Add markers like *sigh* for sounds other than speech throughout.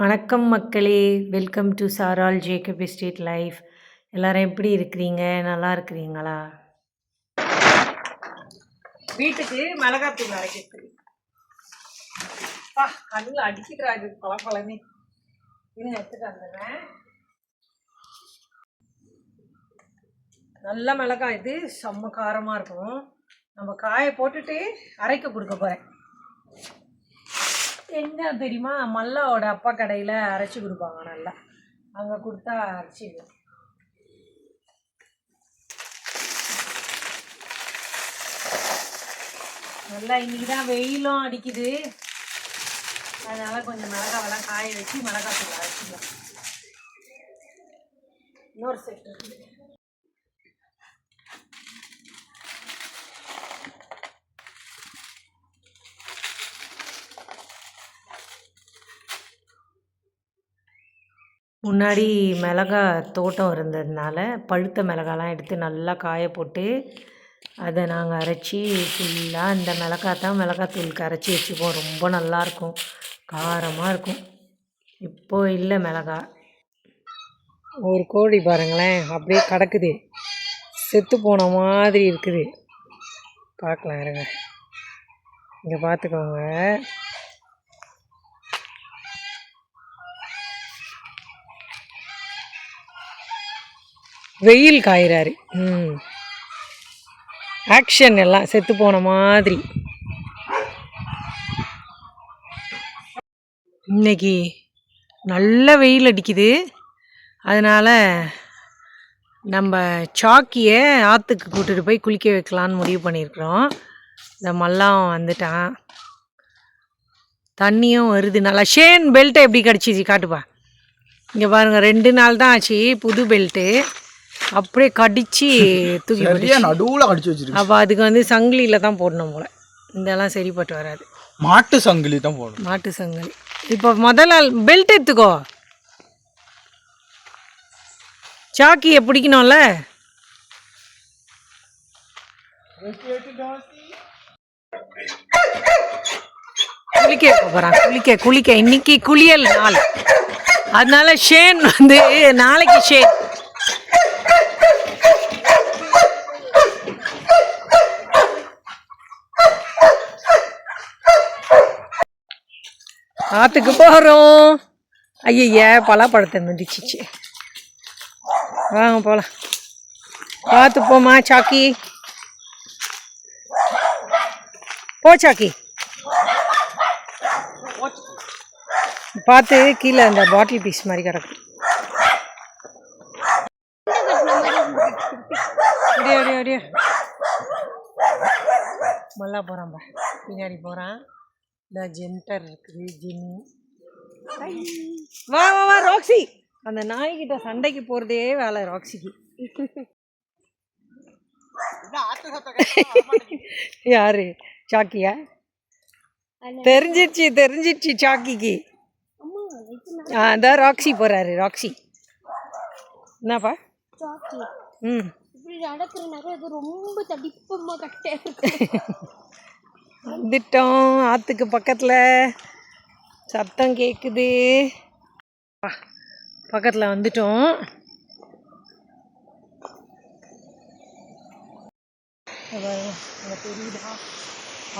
வணக்கம் மக்களே! Welcome to Saral Jacob estate life. எல்லாரும் எப்படி இருக்கிறீங்க? நல்லா இருக்கிறீங்களா? வீட்டுக்கு மிளகாத்தூள் அரைக்கிறது. அப்பா! கண்ணுல அடிக்குதுடா இது கொல கொலன்னு. இருங்க எடுத்துட்டு வந்துடுறேன். நல்ல மிளகாய் இது செம்ம காரமாக இருக்கும். நம்ம காய போட்டுட்டு அரைக்க கொடுக்க போகிறேன் எங்கே தெரியுமா? மல்லாவோட அப்பா கடையில் அரைச்சி கொடுப்பாங்க நல்லா. அங்கே கொடுத்தா அரைச்சிடுவேன் நல்லா இன்றைக்கி தான் வெயிலும் அடிக்குது. அதனால் கொஞ்சம் மிளகாவெல்லாம் காய வச்சு மிளகாய் தூள் அரைச்சிக்கலாம். இன்னொரு செட் இருக்குது முன்னாடி மிளகா தோட்டம் இருந்ததுனால பழுத்த மிளகாலாம் எடுத்து நல்லா காய போட்டு அதை நாங்கள் அரைச்சி ஃபுல்லாக இந்த மிளகாய் தான் மிளகாத்தூளுக்கு அரைச்சி வச்சுப்போம். ரொம்ப நல்லாயிருக்கும் காரமாக இருக்கும். இப்போது இல்லை மிளகா. ஒரு கோழி பாருங்களேன். அப்படியே கிடக்குது. செத்து போன மாதிரி இருக்குது. பார்க்கலாம் இருங்க. இங்கே பார்த்துக்கோங்க வெயில் காயிறாரு. ம். ஆக்ஷன் எல்லாம் செத்து போன மாதிரி. இன்னைக்கு நல்ல வெயில் அடிக்குது. அதனால் நம்ம சாக்கியை ஆற்றுக்கு கூட்டிட்டு போய் குளிக்க வைக்கலான்னு முடிவு பண்ணியிருக்கிறோம். இந்த மல்லாம் வந்துட்டான். தண்ணியும் வருது. நல்லா ஷேன் பெல்ட்டை எப்படி கிடச்சிச்சு காட்டுப்பா. இங்கே பாருங்கள் ரெண்டு நாள் தான் ஆச்சு புது பெல்ட்டு. அப்படியே கடிச்சு தூக்கி சரியா நடுவுல கடிச்சு வச்சிருக்கு அப்போ அதுக்கு வந்து சங்கிலியில் தான் போடணும் போல். இதெல்லாம் சரிப்பட்டு வராது. மாட்டு சங்கிலி தான் போடணும். மாட்டு சங்கிலி. இப்போ முதல்ல பெல்ட் எடுத்துக்கோ. சாக்கியை பிடிக்கணும்ல? குளிக்க போகிறான் குளிக்க குளிக்க. இன்னைக்கு குளியல் நாள். அதனால ஷேன் வந்து நாளைக்கு ஷேன். ஆற்றுக்கு போகிறோம் ஐயய்ய பலாப்பழத்தை மிதிச்சிச்சு. வாங்க போகலாம் பார்த்து போமா சாக்கி. போ சாக்கி. பார்த்து கீழே அந்த பாட்டில் பீஸ் மாதிரி கிடக்கும் அப்படியே அப்படியே அப்படியே. மல்லா போகிறான் பா பின்னாடி போகிறான் இந்த ஜென்டர் இருக்குது ஜின் வா வா வா ராக்ஸி அந்த நாய்கிட்ட சண்டைக்கு போகிறதே வேலை ராக்ஸிக்கு யாரு? சாக்கியா? தெரிஞ்சிருச்சு தெரிஞ்சிருச்சு சாக்கிக்கு. ஆ அதான் ராக்ஸி போகிறாரு ராக்ஸி என்னப்பா? ம். இப்படி நடக்கிறனால அது ரொம்ப தடிப்பமா கட்டே இருக்கு *laughs* வந்துட்டோம். ஆற்றுக்கு பக்கத்தில் சத்தம் கேட்குது பக்கத்தில் வந்துட்டோம். இங்க தெரியுதா?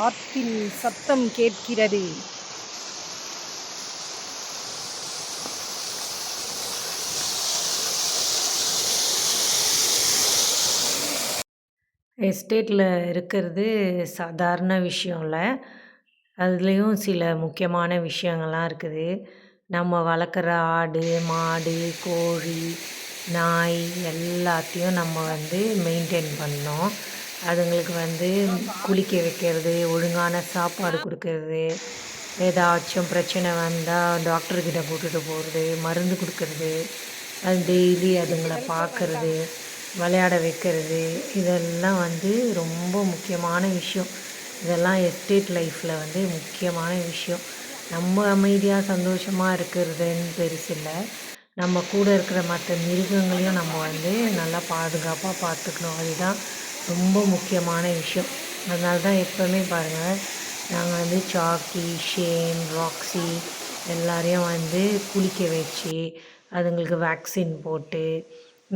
ஆற்றின் சத்தம் கேட்கிறது. எஸ்டேட்டில் இருக்கிறது சாதாரண விஷயம் இல்லை அதுலேயும் சில முக்கியமான விஷயங்கள்லாம் இருக்குது. நம்ம வளர்க்குற ஆடு மாடு கோழி நாய் எல்லாத்தையும் நம்ம வந்து மெயின்டைன் பண்ணோம் அதுங்களுக்கு வந்து குளிக்க வைக்கிறது ஒழுங்கான சாப்பாடு கொடுக்கறது ஏதாச்சும் பிரச்சனை வந்தால் டாக்டர்கிட்ட கூட்டிகிட்டு போகிறது மருந்து கொடுக்கறது அது டெய்லி அதுங்களை பார்க்கறது. விளையாட வைக்கிறது இதெல்லாம் வந்து ரொம்ப முக்கியமான விஷயம். இதெல்லாம் எஸ்டேட் லைஃப்பில் வந்து முக்கியமான விஷயம். நம்ம அமைதியாக சந்தோஷமாக இருக்கிறதுன்னு பெருசில்லை நம்ம கூட இருக்கிற மற்ற மிருகங்களையும் நம்ம வந்து நல்லா பாதுகாப்பாக பார்த்துக்கணும் அதுதான் ரொம்ப முக்கியமான விஷயம். அதனால தான் எப்போவுமே பாருங்கள் நாங்கள் வந்து சாக்கி ஷேன் ராக்ஸி எல்லாரையும் வந்து குளிக்க வச்சு அதுங்களுக்கு வேக்சின் போட்டு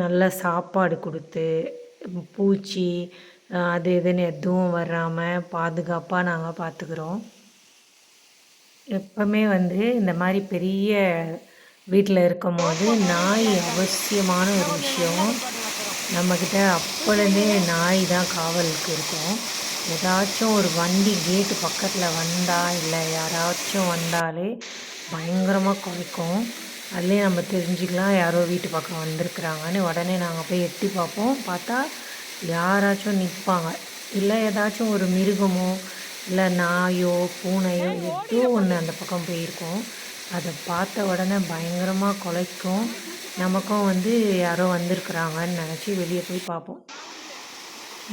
நல்ல சாப்பாடு கொடுத்து பூச்சி அது இதுன்னு எதுவும் வராமல் பாதுகாப்பாக நாங்கள் பார்த்துக்குறோம் எப்பவுமே வந்து இந்த மாதிரி பெரிய வீட்டில் இருக்கும் போது நாய் அவசியமான ஒரு விஷயம். நம்மக்கிட்ட அப்போலேருந்தே நாய் தான் காவலுக்கு இருக்கும். ஏதாச்சும் ஒரு வண்டி கேட்டு பக்கத்தில் வந்தால் இல்லை யாராச்சும் வந்தாலே பயங்கரமாக குறைக்கும். அதுலேயும் நம்ம தெரிஞ்சுக்கலாம் யாரோ வீட்டு பக்கம் வந்திருக்கிறாங்கன்னு. உடனே நாங்கள் போய் எட்டி பார்ப்போம். பார்த்தா யாராச்சும் நிற்பாங்க இல்லை ஏதாச்சும் ஒரு மிருகமோ இல்லை நாயோ பூனையோ ஏதோ ஒன்று அந்த பக்கம் போயிருக்கோம். அதை பார்த்த உடனே பயங்கரமாக குலைக்கும். நமக்கும் வந்து யாரோ வந்திருக்குறாங்கன்னு நினச்சி வெளியே போய் பார்ப்போம்.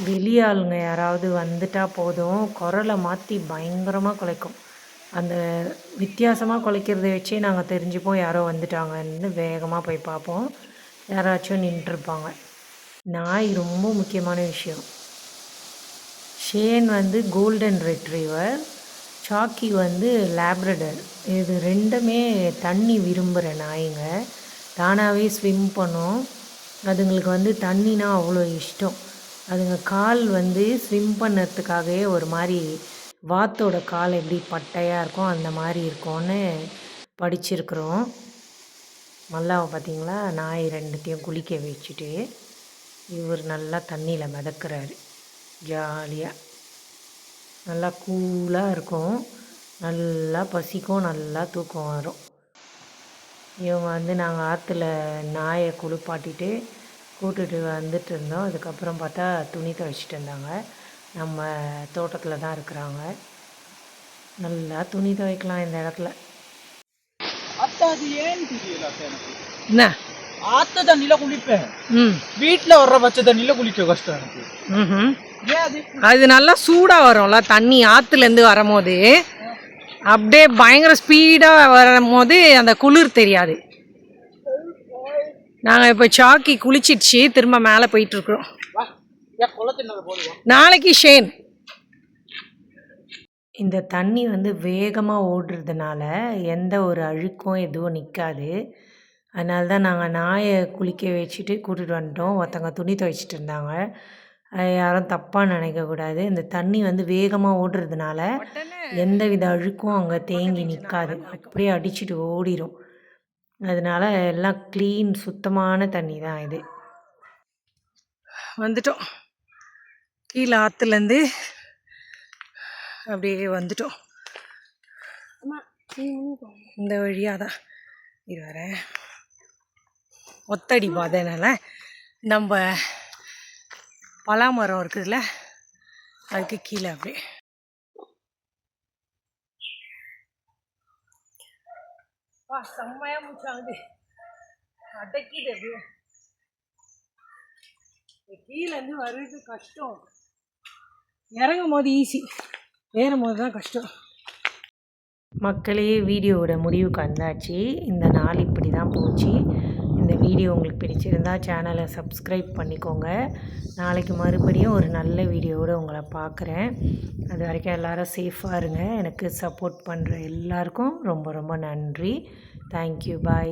வெளியாளுங்க யாராவது வந்துட்டா போதும். குரலை மாற்றி பயங்கரமாக குலைக்கும். அந்த வித்தியாசமாக குலைக்கிறத வச்சே நாங்கள் தெரிஞ்சுப்போம் யாரோ வந்துட்டாங்கன்னு வேகமாக போய் பார்ப்போம். யாராச்சும் நின்றுருப்பாங்க. நாய் ரொம்ப முக்கியமான விஷயம். ஷேன் வந்து கோல்டன் ரெட்ரீவர். சாக்கி வந்து லேப்ரடர். இது ரெண்டுமே தண்ணி விரும்புகிற நாய்ங்க. தானாகவே ஸ்விம் பண்ணும். அதுங்களுக்கு வந்து தண்ணினா அவ்வளோ இஷ்டம். அதுங்க கால் வந்து ஸ்விம் பண்ணுறதுக்காகவே ஒரு மாதிரி வாத்தோட கால் எப்படி பட்டையாக இருக்கும் அந்த மாதிரி இருக்கும்னு படிச்சிருக்கிறோம். மல்லாவை பார்த்தீங்களா? நாய் ரெண்டுத்தையும் குளிக்க வச்சுட்டு இவர் நல்லா தண்ணியில் மிதக்கிறாரு. ஜாலியாக நல்லா கூலாக இருக்கும். நல்லா பசிக்கும் நல்லா தூக்கம் வரும். இவங்க வந்து நாங்கள் ஆற்றுல நாயை குளிப்பாட்டிட்டு கூட்டுட்டு வந்துட்டு இருந்தோம். அதுக்கப்புறம் பார்த்தா துணி துவைச்சிட்டு இருந்தாங்க. நம்ம தோட்டத்தில் தான் இருக்கிறாங்க. நல்லா துணி துவைக்கலாம் இந்த இடத்துல. என்ன? ஆத்த தண்ணியில குளிப்பேன். ம். வீட்டுல வர்ற பச்சை தண்ணியில குளிக்க கஷ்டம் எனக்கு. ம் ஏன் அது அது நல்லா சூடாக வரும்ல தண்ணி ஆற்றுலேருந்து வரும்போது. அப்படியே பயங்கர ஸ்பீடாக வரும்போது அந்த குளிர் தெரியாது. நாங்கள் இப்போ சாக்கி குளிச்சிடுச்சு திரும்ப மேலே போயிட்டுருக்குறோம் நாளைக்கு ஷேன். இந்த தண்ணி வந்து வேகமாக ஓடுறதுனால எந்த ஒரு அழுக்கும் எதுவும் நிற்காது அதனால தான் நாங்கள் நாயை குளிக்க வச்சுட்டு கூட்டிகிட்டு வந்துட்டோம். ஒருத்தவங்க துணி துவைச்சிட்டு இருந்தாங்க. யாரும் தப்பாக நினைக்கக்கூடாது இந்த தண்ணி வந்து வேகமாக ஓடுறதுனால எந்த வித அழுக்கும் அங்கே தேங்கி நிற்காது அப்படியே அடிச்சிட்டு ஓடிடும் அதனால எல்லாம் க்ளீன் சுத்தமான தண்ணி தான் இது. வந்துட்டோம். கீழே ஆற்றுலேருந்து அப்படியே வந்துட்டோம். இந்த வழியாக தான். இது வர ஒத்தடி பாதைனால நம்ம பலாமரம் இருக்குதுல்ல அதுக்கு கீழே அப்படியே. வா செம்மையா மூச்சாகுது அடக்கிது அப்படியே. கீழேருந்து வர்றது கஷ்டம். இறங்கும் போது ஈஸி ஏறும் போது தான் கஷ்டம். மக்களே வீடியோவோட முடிவுக்கு வந்தாச்சு. இந்த நாள் இப்படி தான் போச்சு. இந்த வீடியோ உங்களுக்கு பிடிச்சிருந்தா சேனலை சப்ஸ்கிரைப் பண்ணிக்கோங்க. நாளைக்கு மறுபடியும் ஒரு நல்ல வீடியோவோட உங்களை பார்க்குறேன். அது வரைக்கும் எல்லோரும் சேஃபாக இருங்க. எனக்கு சப்போர்ட் பண்ணுற எல்லாருக்கும் ரொம்ப ரொம்ப நன்றி. Thank you bye